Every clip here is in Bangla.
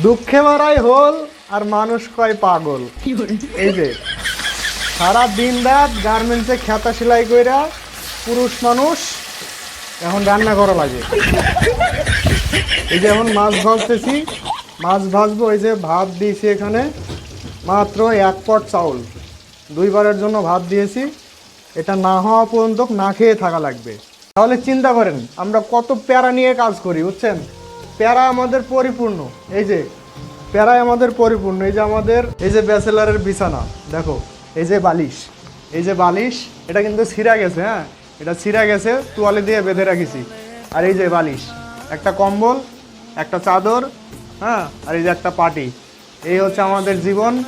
দুঃখে মারাই হল আর মানুষ কয় পাগল। এই যে সারা দিন রাত গার্মেন্টসে খেতা সেলাই কইরা পুরুষ মানুষ এখন রান্না করা লাগে। এই যে এখন মাছ ভাজতেছি মাছ ভাজবো এই যে ভাত দিয়েছি এখানে মাত্র এক পট চাউল। দুইবারের জন্য ভাত দিয়েছি এটা না হওয়া পর্যন্ত না খেয়ে থাকা লাগবে। তাহলে চিন্তা করেন আমরা কত প্যারা নিয়ে কাজ করি বুঝছেন? প্যারা আমাদের পরিপূর্ণ। এই যে প্যারায় আমাদের পরিপূর্ণ। এই যে আমাদের, এই যে ব্যাচেলারের বিছানা, দেখো, এই যে বালিশ, এই যে বালিশ, এটা কিন্তু ছিঁড়া গেছে হ্যাঁ? এটা ছিঁড়া গেছে, তোয়ালে দিয়ে বেঁধে রাখিছি। আর এই যে বালিশ, একটা কম্বল, একটা চাদর হ্যাঁ? আর এই যে একটা পাটি। এই হচ্ছে আমাদের জীবন।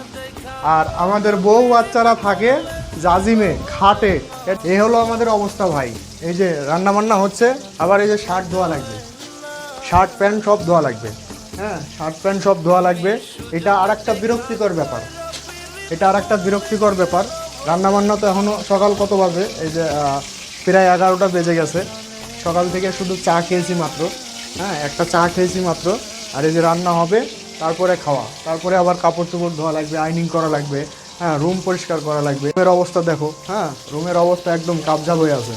আর আমাদের বউ বাচ্চারা থাকে জাজিমে, খাটে। এই হলো আমাদের অবস্থা ভাই। এই যে রান্না বান্না হচ্ছে, আবার এই যে শার্ট ধোয়া লাগবে। শার্ট প্যান্ট সব ধোয়া লাগবে। হ্যাঁ শার্ট প্যান্ট সব ধোয়া লাগবে। এটা আর একটা বিরক্তিকর ব্যাপার। এটা আর একটা বিরক্তিকর ব্যাপার। রান্নাবান্না তো এখনও সকাল কত বাজে? এই যে প্রায় এগারোটা বেজে গেছে। সকাল থেকে শুধু চা খেয়েছি মাত্র। হ্যাঁ একটা চা খেয়েছি মাত্র। আর এই যে রান্না হবে, তারপরে খাওয়া। তারপরে আবার কাপড় চোপড় ধোয়া লাগবে আইনিং করা লাগবে। হ্যাঁ রুম পরিষ্কার করা লাগবে। রুমের অবস্থা দেখো। হ্যাঁ রুমের অবস্থা একদম কাবজাব হয়ে আছে।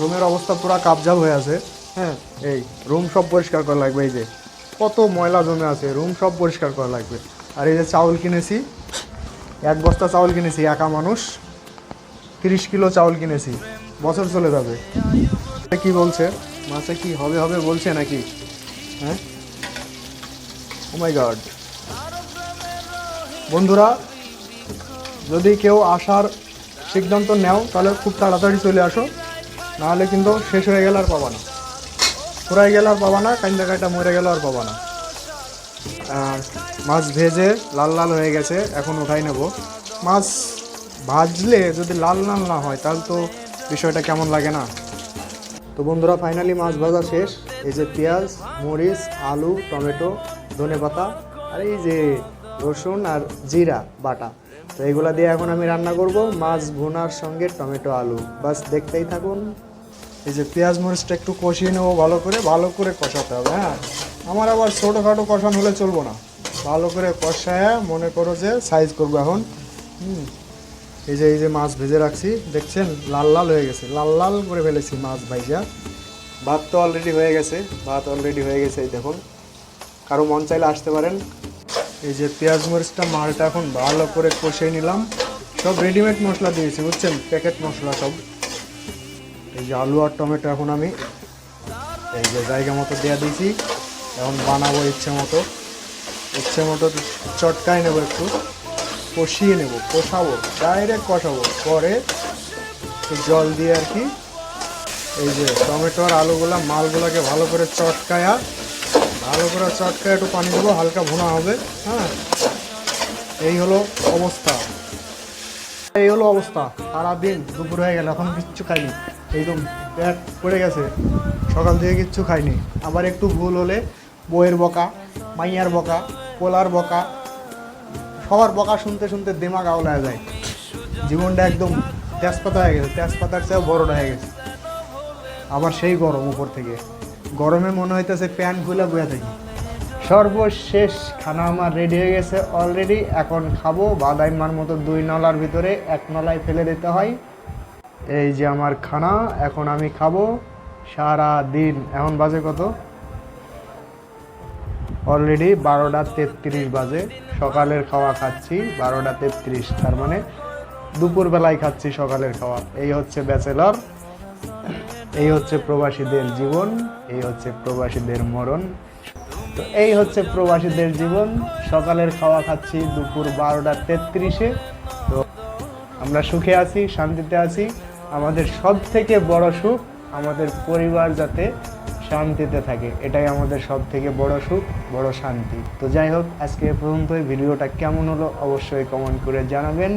রুমের অবস্থা পুরো কাবজাব হয়ে আছে। হ্যাঁ এই রুম সব পরিষ্কার করা লাগবে, এই যে। কত ময়লা জমে আছে রুম সব পরিষ্কার করা লাগবে। আর এই যে চাউল কিনেছি, এক বস্তা চাউল কিনেছি, একা মানুষ। তিরিশ কিলো চাউল কিনেছি, বছর চলে যাবে। কি বলছে? মাছে কি হবে হবে বলছে নাকি? হ্যাঁ? ও মাই গড বন্ধুরা, যদি কেউ আসার সিদ্ধান্ত নেও, তাহলে খুব তাড়াতাড়ি চলে আসো। নাহলে কিন্তু শেষ হয়ে গেলে আর পাবা না। ফুরাই গেলে আর পাবা না কান্দা কাটা মরে গেলে আর পাবা না। মাছ ভেজে লাল লাল হয়ে গেছে, এখন উঠাই নেব। মাছ ভাজলে যদি লাল লাল না হয়, তাহলে তো বিষয়টা কেমন লাগে না? তো বন্ধুরা ফাইনালি মাছ ভাজা শেষ। এই যে পেঁয়াজ, মরিচ, আলু, টমেটো, ধনে পাতা, আর এই যে রসুন আর জিরা বাটা। তো এগুলা দিয়ে এখন আমি রান্না করব মাছ ভুনার সঙ্গে টমেটো, আলু। বাস দেখতেই থাকুন। এই যে পেঁয়াজ মরিচটা একটু কষিয়ে নেব ভালো করে ভালো করে কষাতে হবে হ্যাঁ? আমার আবার ছোটোখাটো কষানো হলে চলবো না। ভালো করে কষায় মনে করো যে সাইজ করব এখন। হুম। এই যে এই যে মাছ ভেজে রাখছি, দেখছেন? লাল লাল হয়ে গেছে। লাল লাল করে ফেলেছি মাছ ভাইজা। ভাত তো অলরেডি হয়ে গেছে, ভাত অলরেডি হয়ে গেছে, এই দেখুন। কারও মন চাইলে আসতে পারেন। এই যে পেঁয়াজ মরিচটা, মালটা এখন ভালো করে কষিয়ে নিলাম। সব রেডিমেড মশলা দিয়েছি, বুঝছেন? প্যাকেট মশলা সব। এই যে আলু আর টমেটো এখন আমি এই যে জায়গা মতো দেওয়া দিয়েছি। এখন বানাবো ইচ্ছে মতো। ইচ্ছে মতো চটকাই নেব একটু, কষিয়ে নেব, কষাবো ডাইরেক্ট কষাবো। পরে জল দিয়ে আর কি এই যে টমেটো আর আলুগুলা, মালগুলোকে ভালো করে চটকায়া, ভালো করে চটকায় একটু পানি দেবো, হালকা ভুনা হবে হ্যাঁ? এই হলো অবস্থা। এই হলো অবস্থা। সারাদিন দুপুর হয়ে গেল, এখন কিচ্ছু খাইনি। একদম পেট পড়ে গেছে, সকাল থেকে কিচ্ছু খাইনি। আবার একটু ভুল হলে বইয়ের বকা, মাইয়ার বকা, পোলার বকা, সবার বকা শুনতে শুনতে দিমাগ আওলায় যায়। জীবনটা একদম তেজপাতা হয়ে গেছে, তেজপাতার চেয়েও বড়টা হয়ে গেছে। আবার সেই গরম উপর থেকে। গরমে মনে হইতেছে প্যান খুলে বয়ে থাকি। সর্বশেষ খানা আমার রেডি হয়ে গেছে অলরেডি এখন খাব বাদাইমার মতো দুই নলার ভিতরে এক নলায় ফেলে দিতে হয়। এই যে আমার খানা, এখন আমি খাব সারা দিন এখন বাজে কত? অলরেডি বারোটা তেত্রিশ বাজে। সকালের খাওয়া খাচ্ছি, বারোটা তেত্রিশ। তার মানে দুপুরবেলায় খাচ্ছি সকালের খাওয়া। এই হচ্ছে ব্যাচেলর। এই হচ্ছে প্রবাসীদের জীবন, এই হচ্ছে প্রবাসীদের মরণ। তো এই হচ্ছে প্রবাসীদের জীবন। সকালের খাওয়া খাচ্ছি দুপুর বারোটা তেত্রিশে। তো আমরা সুখে আছি, শান্তিতে আছি। আমাদের সব থেকে বড় সুখ আমাদের পরিবার যাতে শান্তিতে থাকে। এটাই আমাদের সব থেকে বড় সুখ, বড় শান্তি। তো যাই হোক, আজকে এ পর্যন্তই। ভিডিওটা কেমন হলো অবশ্যই কমেন্ট করে জানাবেন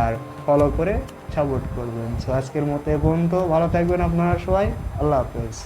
আর ফলো করে সাপোর্ট করবেন। সো আজকের মতো এ পর্যন্ত। ভালো থাকবেন আপনারা সবাই। আল্লাহ হাফেজ।